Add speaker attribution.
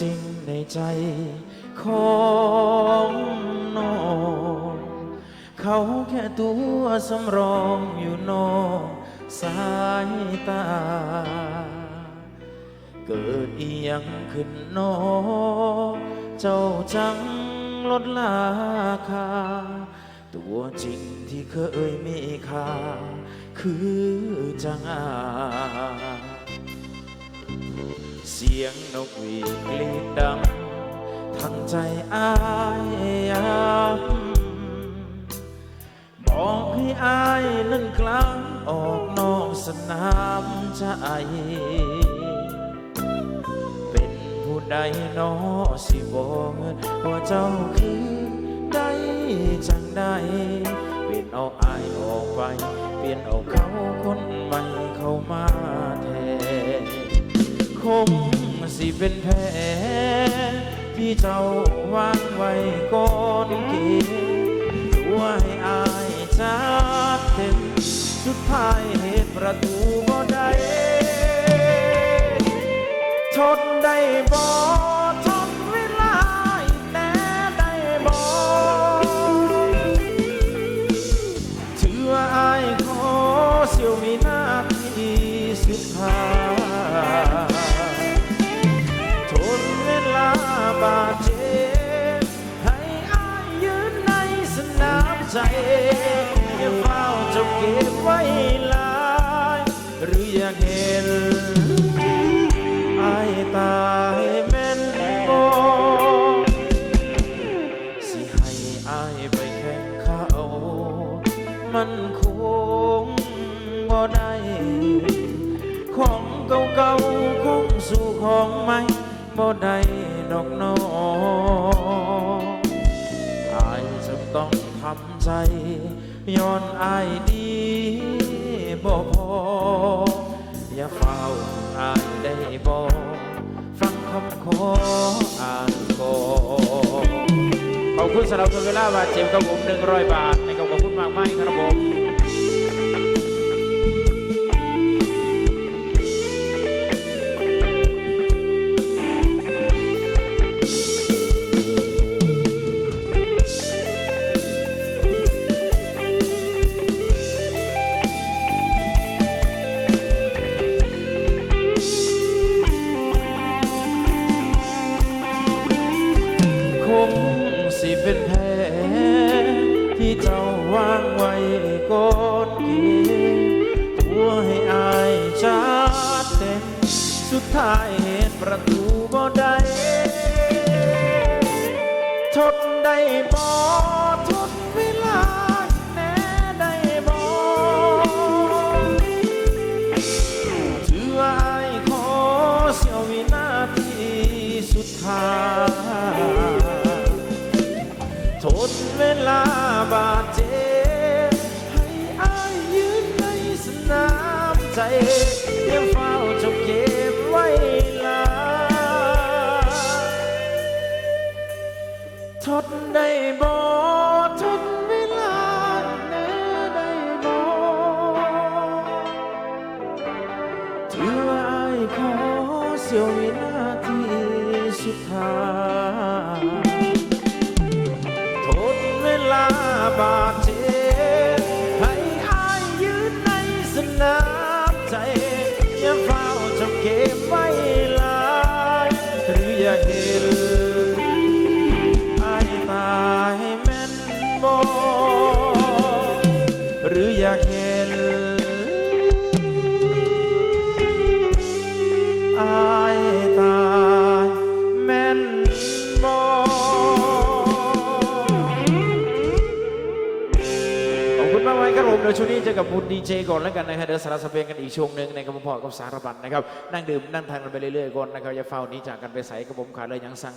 Speaker 1: จริงในใจของน้องเขาแค่ตัวสำรองอยู่นอกสายตา เกิดอียังขึ้นนอเจ้าจังลดราคา ตัวจริงที่เคยมีค่าคือจังอา เสียงนกหวีดกรีดดังทั้งใจอายย้ำบอกให้อายนั้นกลางออกนอกสนามใจ เป็นผู้ใดหนอสิบอกว่าเจ้าคือได้จังใดเปลี่ยนเอาอายออกไป เปลี่ยนเอาเขาคนใหม่เข้ามา งสิเป็นแผลที่เจ้าวางไว้ก่อนเกินตัวให้อายจัดเต็ม สุดท้ายเหตุประตูบ่ได้ ไว้หลาย หรืออยากเห็นอายตายแม่นบ่สิให้อายไปแข่งเขามันคงบ่ได้ของเก่าๆคงสู่ของใหม่บ่ได้ดอกน้อ ใจย้อนอายดีบ่พอ อย่าเฝ้าอายได้บ่ฟังคำขออ่านก่อนขอบคุณสำหรับทุนเวลาบาดเจ็บกับผม100 บาทนะครับขอบคุณมากมากครับผมาวางไว้ก่อนเกินตัวให้อายชัดเต็ม สุดท้ายเหตุประตูบ่ได้ทนได้บ่ทนเวลาแน่ได้บ่ถือว่อายขอเสียววินาทีสุดท้ายทนเวลาบาดเจ็บามใจยังเฝ้าจ้าเก็บไว้ลาทนได้บ่ทนเวลาแน่ได้บ่ถือว่าอายขอเสียววินาทีสุดท้ายทนเวลาบาด ใจอย่าเฝ้าจบเก็บไว้ลายหรืออยาเห็นไอ้ตายแม่นบ่ คุณมากไว้ครับผมเดี๋ยวช่วงนี้เจอกับบุญดีเจก่อนแล้วกันนะครับเดี๋ยวสารสเปนกันอีกช่วงหนึ่งในกระผมพอกับสารบันนะครับนั่งดื่มนั่งทานกันไปเรื่อยๆก่อนนะครับอย่าเฝ้านี้จากกันไปใส่กระผมขาดเลยยังสั่ง